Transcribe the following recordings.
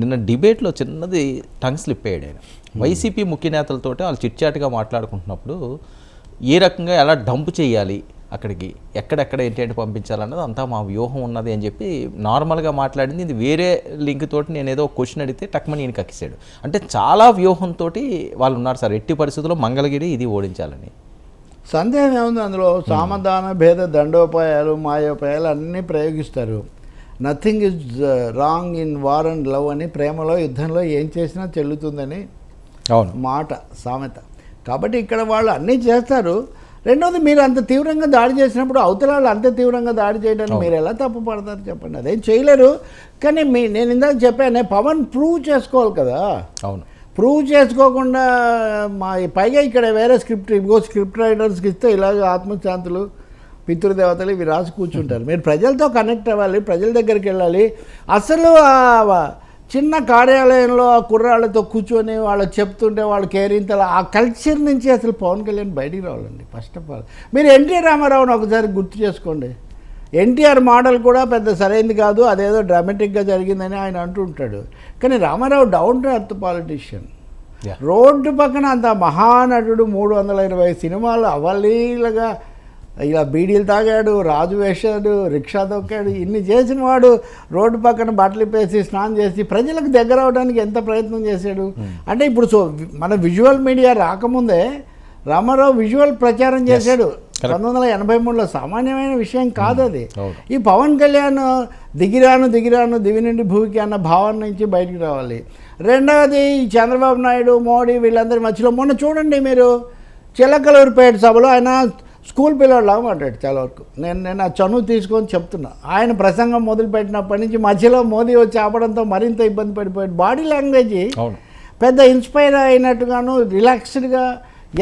నిన్న డిబేట్లో చిన్నది టంగ్ స్లిప్ అయ్యాడు ఆయన. వైసీపీ ముఖ్య నేతలతోటి వాళ్ళు చిట్చాటుగా మాట్లాడుకుంటున్నప్పుడు ఏ రకంగా ఎలా డంప్ చేయాలి అక్కడికి ఎక్కడెక్కడ ఏంటి ఏంటి పంపించాలన్నది అంతా మా వ్యూహం ఉన్నది అని చెప్పి నార్మల్గా మాట్లాడింది. ఇది వేరే లింక్ తోటి నేను ఏదో క్వశ్చన్ అడిగితే టక్మని ఈయన కక్కిసాడు అంటే చాలా వ్యూహంతో వాళ్ళు ఉన్నారు సార్ ఎట్టి పరిస్థితుల్లో మంగళగిరి ఇది ఓడించాలని. సందేహం ఏముంది అందులో? సామధాన భేద దండోపాయాలు మాయోపాయాలు అన్నీ ప్రయోగిస్తారు. Nothing is wrong in war and love అని ప్రేమలో యుద్ధంలో ఏం చేసినా చెల్లుతుందని అవును. మాట సామెత. కాబట్టి ఇక్కడ వాళ్ళు అన్నీ చేస్తారు. రెండోది మీరు అంత తీవ్రంగా దాడి చేసినప్పుడు అవతల వాళ్ళు అంత తీవ్రంగా దాడి చేయడానికి మీరు ఎలా తప్పు పడతారు చెప్పండి. అదేం చేయలేరు. కానీ మీ నేను ఇందాక చెప్పానే పవన్ ప్రూవ్ చేసుకోవాలి కదా. అవును. ప్రూవ్ చేసుకోకుండా మా పైగా ఇక్కడ వేరే స్క్రిప్ట్ ఇగో స్క్రిప్ట్ రైటర్స్కి ఇస్తే ఇలాగ ఆత్మశాంతులు పితృదేవతలు ఇవి రాసి కూర్చుంటారు. మీరు ప్రజలతో కనెక్ట్ అవ్వాలి ప్రజల దగ్గరికి వెళ్ళాలి. అసలు చిన్న కార్యాలయంలో ఆ కుర్రాళ్ళతో కూర్చొని వాళ్ళకి చెప్తుంటే వాళ్ళు కేరింతలు ఆ కల్చర్ నుంచి అసలు పవన్ కళ్యాణ్ బయటికి రావాలండి ఫస్ట్ ఆఫ్ ఆల్ మీరు ఎన్టీ రామారావుని ఒకసారి గుర్తు చేసుకోండి. ఎన్టీఆర్ మోడల్ కూడా పెద్ద సరైంది కాదు అదేదో డ్రామాటిక్గా జరిగిందని ఆయన అంటుంటాడు కానీ Rama Rao down to earth politician. Road పక్కన అంత మహానటుడు మూడు వందల ఇరవై సినిమాలు అవలీలగా ఇలా బీడీలు తాగాడు రాజు వేశాడు రిక్షా తొక్కాడు ఇన్ని చేసిన వాడు రోడ్డు పక్కన బట్టలు ఇప్పేసి స్నానం చేసి ప్రజలకు దగ్గర అవడానికి ఎంత ప్రయత్నం చేశాడు? అంటే ఇప్పుడు సో మన విజువల్ మీడియా రాకముందే రామారావు విజువల్ ప్రచారం చేశాడు. పంతొమ్మిది వందల ఎనభై మూడులో సామాన్యమైన విషయం కాదు అది. అవును. ఈ పవన్ కళ్యాణ్ దిగిరాను దిగిరాను దివి నుండి భూమికి అన్న భావన నుంచి బయటికి రావాలి. రెండవది ఈ చంద్రబాబు నాయుడు మోడీ వీళ్ళందరి మధ్యలో మొన్న చూడండి మీరు చిలకలూరుపేట సభలో ఆయన స్కూల్ పిల్లలాగా మాట్లాడు చాలా వరకు. నేను నేను ఆ చనువు తీసుకొని చెప్తున్నా. ఆయన ప్రసంగం మొదలుపెట్టినప్పటి నుంచి మధ్యలో మోదీ వచ్చి ఆపడంతో మరింత ఇబ్బంది పడిపోయాడు. బాడీ లాంగ్వేజ్ పెద్ద ఇన్స్పైర్ అయినట్టుగాను రిలాక్స్డ్గా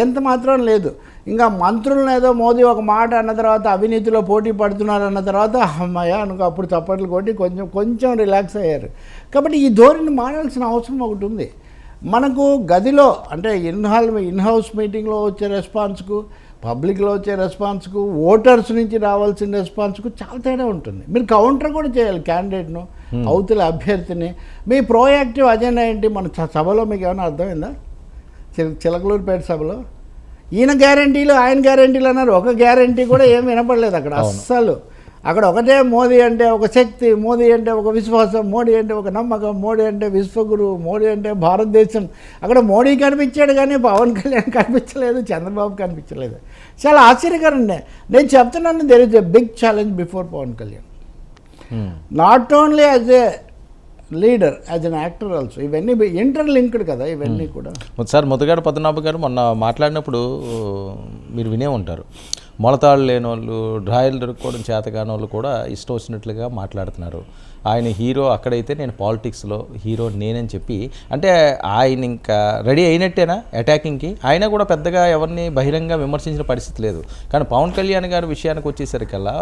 ఎంత మాత్రం లేదు. ఇంకా మంత్రులను ఏదో మోదీ ఒక మాట అన్న తర్వాత అవినీతిలో పోటీ పడుతున్నారు అన్న తర్వాత అమ్మయ్య అనుకో అప్పుడు చప్పట్లు కొట్టి కొంచెం కొంచెం రిలాక్స్ అయ్యారు. కాబట్టి ఈ ధోరణి మారాల్సిన అవసరం ఒకటి ఉంది. మనకు గదిలో అంటే ఇన్ హాల్ ఇన్ హౌస్ మీటింగ్లో వచ్చే రెస్పాన్స్కు పబ్లిక్లో వచ్చే రెస్పాన్స్కు ఓటర్స్ నుంచి రావాల్సిన రెస్పాన్స్కు చాలా తేడా ఉంటుంది. మీరు కౌంటర్ కూడా చేయాలి క్యాండిడేట్ను అవతల అభ్యర్థిని. మీ ప్రోయాక్టివ్ అజెండా ఏంటి? మన సభలో మీకు ఏమైనా అర్థమైందా? చిల- చిలకలూరుపేట సభలో. ఈయన గ్యారంటీలు ఆయన గ్యారంటీలు అన్నారు. ఒక గ్యారంటీ కూడా ఏం వినపడలేదు అక్కడ. అస్సలు. అక్కడ ఒకటే మోదీ అంటే ఒక శక్తి మోదీ అంటే ఒక విశ్వాసం మోడీ అంటే ఒక నమ్మకం మోడీ అంటే విశ్వగురు మోడీ అంటే భారతదేశం. అక్కడ మోడీ కనిపించాడు కానీ పవన్ కళ్యాణ్ కనిపించలేదు చంద్రబాబు కనిపించలేదు. చాలా ఆశ్చర్యకరండి నేను చెప్తున్నాను there is a big challenge before Pawan Kalyan. Hmm. Not only as a leader as an actor also ఇవన్నీ ఇంటర్ లింక్డ్ కదా ఇవన్నీ కూడా. సార్ ముద్దగాడు పద్మనాభ గారు మొన్న మాట్లాడినప్పుడు మీరు వినే ఉంటారు. మొలతాళ్ళు లేని వాళ్ళు డ్రాయిలు దొరుకుకోవడం చేత వాళ్ళు కూడా ఇష్టం వచ్చినట్లుగా మాట్లాడుతున్నారు. ఆయన హీరో అక్కడైతే నేను పాలిటిక్స్లో హీరో నేనని చెప్పి అంటే ఆయన ఇంకా రెడీ అయినట్టేనా అటాకింగ్కి? ఆయన కూడా పెద్దగా ఎవరిని బహిరంగ విమర్శించిన పరిస్థితి లేదు. కానీ పవన్ కళ్యాణ్ గారి విషయానికి వచ్చేసరికల్లా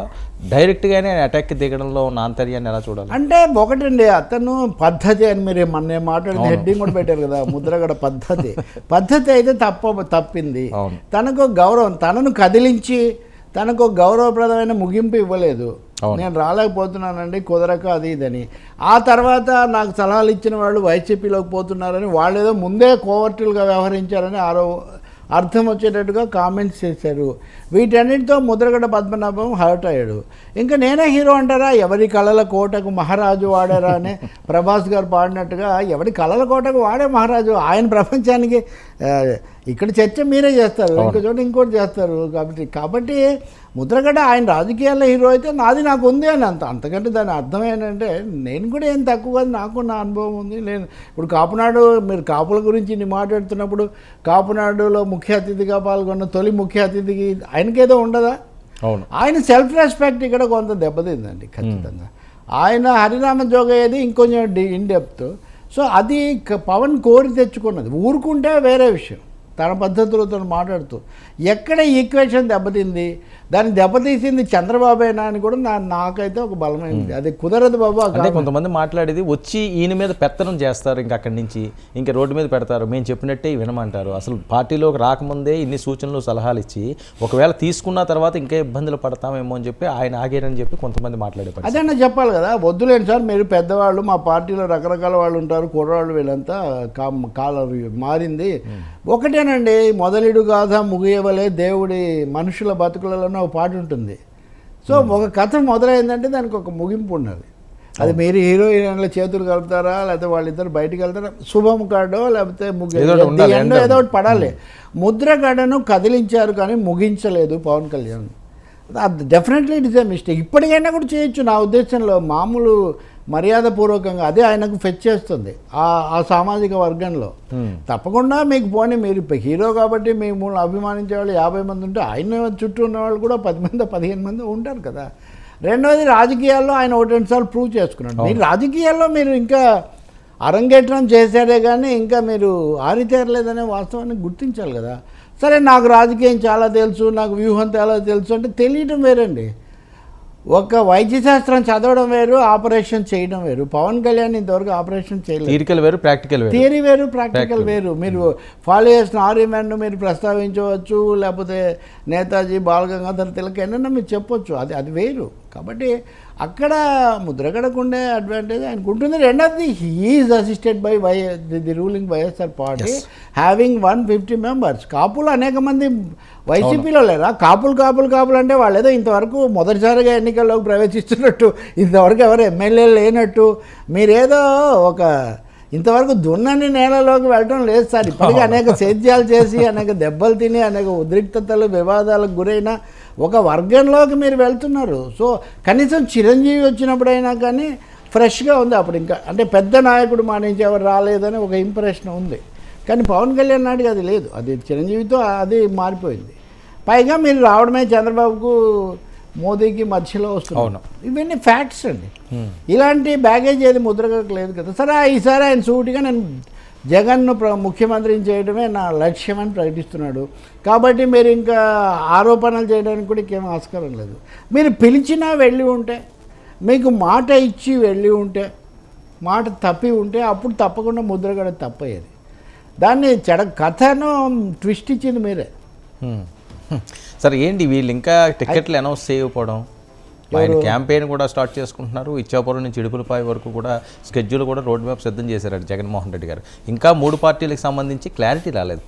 డైరెక్ట్గానే ఆయన అటాక్కి దిగడంలో ఉన్న ఆంతర్యాన్ని ఎలా చూడాలి? అంటే ఒకటండి అతను పద్ధతి అని మీరు మొన్న మాట్లాడిన హెడ్డింగ్ కూడా పెట్టారు కదా ముద్రగడ పద్ధతి. పద్ధతి అయితే తప్ప తప్పింది. తనకు గౌరవం తనను కదిలించి తనకు గౌరవప్రదమైన ముగింపు ఇవ్వలేదు. నేను రాలేకపోతున్నానండి కుదరక అది ఇదని. ఆ తర్వాత నాకు సలహాలు ఇచ్చిన వాళ్ళు వైసీపీలోకి పోతున్నారని వాళ్ళు ఏదో ముందే కోవర్టులుగా వ్యవహరించారని ఆరో అర్థం వచ్చేటట్టుగా కామెంట్స్ చేశారు. వీటన్నిటితో ముద్రగడ పద్మనాభం హర్ట్ అయ్యాడు. ఇంకా నేనే హీరో అంటారా? ఎవరి కళల కోటకు మహారాజు వాడారా అని ప్రభాస్ గారు పాడినట్టుగా ఎవరి కళల కోటకు వాడే మహారాజు? ఆయన ప్రపంచానికి ఇక్కడ చర్చ మీరే చేస్తారు. ఇంకో చోట ఇంకోటి చేస్తారు. కాబట్టి కాబట్టి ముద్రగడ ఆయన రాజకీయాల్లో హీరో అయితే నాది నాకు ఉంది అని అంత అంతకంటే దాని అర్థం ఏంటంటే నేను కూడా ఏం తక్కువ కాదు నాకు నా అనుభవం ఉంది. నేను ఇప్పుడు కాపునాడు మీరు కాపుల గురించి ఇన్ని మాట్లాడుతున్నప్పుడు కాపునాడులో ముఖ్య అతిథిగా పాల్గొన్న తొలి ముఖ్య అతిథికి ఆయనకేదో ఉండదా? అవును. ఆయన సెల్ఫ్ రెస్పెక్ట్ ఇక్కడ కొంత దెబ్బతిందండి ఖచ్చితంగా. ఆయన హరినామ జోగయ్యేది ఇంకొంచెం డి ఇన్ డెప్త్ సో అది పవన్ కోరి తెచ్చుకున్నది. ఊరుకుంటే వేరే విషయం. తన పద్ధతులతో మాట్లాడుతూ. ఎక్కడ ఈక్వేషన్ దెబ్బతింది? దాన్ని దెబ్బతీసింది చంద్రబాబేనా అని కూడా నా నాకైతే ఒక బలమైంది అది కుదరదు బాబు అంటే కొంతమంది మాట్లాడేది వచ్చి ఈయన మీద పెత్తనం చేస్తారు ఇంకా అక్కడి నుంచి ఇంకా రోడ్డు మీద పెడతారు మేము చెప్పినట్టే వినమంటారు. అసలు పార్టీలోకి రాకముందే ఇన్ని సూచనలు సలహాలు ఇచ్చి ఒకవేళ తీసుకున్న తర్వాత ఇంకా ఇబ్బందులు పడతామేమో అని చెప్పి ఆయన ఆగారని చెప్పి కొంతమంది మాట్లాడే. అదన్నా చెప్పాలి కదా వద్దులేండి సార్ మీరు పెద్దవాళ్ళు మా పార్టీలో రకరకాల వాళ్ళు ఉంటారు కుర్రవాళ్ళు వీళ్ళంతా కా కాలం మారింది. ఒకటేనండి మొదలిడు గాథ ముగియవలే దేవుడి మనుషుల బతుకులలోనే ఒక పాట ఉంటుంది. సో ఒక కథ మొదలైందంటే దానికి ఒక ముగింపు ఉన్నది. అది మీరు హీరో హీరోయిన్ల చేతులు కలుపుతారా లేకపోతే వాళ్ళిద్దరు బయటికి వెళ్తారా? శుభం కార్డో లేకపోతే ముగ్గు ఏదో ఒకటి పడాలి. ముద్రగడను కదిలించారు కానీ ముగించలేదు Pawan Kalyan. Definitely it is a mistake ఇప్పటికైనా కూడా చేయొచ్చు. నా ఉద్దేశంలో మామూలు మర్యాదపూర్వకంగా అదే ఆయనకు ఫెచ్ చేస్తుంది. ఆ ఆ సామాజిక వర్గంలో. తప్పకుండా మీకు పోనీ మీరు హీరో కాబట్టి మీ మూడు అభిమానించే వాళ్ళు యాభై మంది ఉంటే ఆయన చుట్టూ ఉన్న వాళ్ళు కూడా పది మంది పదిహేను మంది ఉంటారు కదా. రెండవది రాజకీయాల్లో ఆయన ఒకటి రెండు సార్లు ప్రూవ్ చేసుకున్నాడు. మీరు రాజకీయాల్లో మీరు ఇంకా అరంగేట్రం చేశారే కానీ ఇంకా మీరు ఆరితేరలేదనే వాస్తవాన్ని గుర్తించాలి కదా. సరే నాకు రాజకీయం చాలా తెలుసు నాకు వ్యూహం చాలా తెలుసు అంటే తెలియటం వేరండి. ఒక వైద్య శాస్త్రం చదవడం వేరు ఆపరేషన్ చేయడం వేరు. పవన్ కళ్యాణ్ ఇంతవరకు ఆపరేషన్ చేయలేదు. థియరికల్ వేరు ప్రాక్టికల్ వేరు. థియరీ వేరు ప్రాక్టికల్ వేరు. మీరు ఫాలో చేసిన ఆర్యమెన్ను మీరు ప్రస్తావించవచ్చు లేకపోతే నేతాజీ బాలగంగాధర్ తిలక్ ఎన్నైనా మీరు చెప్పొచ్చు. అది అది వేరు. కాబట్టి అక్కడ ముద్రగడకుండే అడ్వాంటేజ్ ఆయనకు ఉంటుంది రెండవది he's assisted by by the ruling YSR party having one fifty members కాపులు అనేక మంది వైసీపీలో లేరా? కాపులు కాపులు కాపులు అంటే వాళ్ళు ఏదో ఇంతవరకు మొదటిసారిగా ఎన్నికల్లోకి ప్రవేశిస్తున్నట్టు ఇంతవరకు ఎవరు ఎమ్మెల్యే లేనట్టు మీరేదో ఒక ఇంతవరకు దున్నని నేలలోకి వెళ్ళడం లేదు సార్. ఇప్పటికీ అనేక సేద్యాలు చేసి అనేక దెబ్బలు తిని అనేక ఉద్రిక్తతలు వివాదాలకు గురైన ఒక వర్గంలోకి మీరు వెళ్తున్నారు. సో కనీసం చిరంజీవి వచ్చినప్పుడైనా కానీ ఫ్రెష్గా ఉంది అప్పుడు. ఇంకా అంటే పెద్ద నాయకుడు మా నుంచి ఎవరు రాలేదని ఒక ఇంప్రెషన్ ఉంది. కానీ పవన్ కళ్యాణ్ నాటికి అది లేదు. అది చిరంజీవితో అది మారిపోయింది. పైగా మీరు రావడమే చంద్రబాబుకు మోదీకి మధ్యలో వస్తుంది. ఇవన్నీ ఫ్యాక్ట్స్ అండి. ఇలాంటి బ్యాగేజ్ ఏది ముద్రగకు లేదు కదా. సరే ఈసారి ఆయన సూటిగా నేను జగన్ను ప్ర ముఖ్యమంత్రిని చేయడమే నా లక్ష్యం అని ప్రకటిస్తున్నాడు. కాబట్టి మీరు ఇంకా ఆరోపణలు చేయడానికి కూడా ఇంకేం ఆస్కారం లేదు. మీరు పిలిచినా వెళ్ళి ఉంటే మీకు మాట ఇచ్చి వెళ్ళి ఉంటే మాట తప్పి ఉంటే అప్పుడు తప్పకుండా ముద్రగడ తప్పయ్యేది. దాన్ని చెడ కథను ట్విస్ట్ ఇచ్చింది మీరే. సరే ఏంటి వీళ్ళు ఇంకా టికెట్లు అనౌన్స్ చేయకపోవడం? ఆయన క్యాంపెయిన్ కూడా స్టార్ట్ చేసుకుంటున్నారు. ఇచ్చాపురం నుంచి ఇడుపులపాయ వరకు కూడా స్కెడ్యూల్ కూడా రోడ్ మ్యాప్ సిద్ధం చేశారు జగన్మోహన్ రెడ్డి గారు. ఇంకా మూడు పార్టీలకు సంబంధించి క్లారిటీ రాలేదు.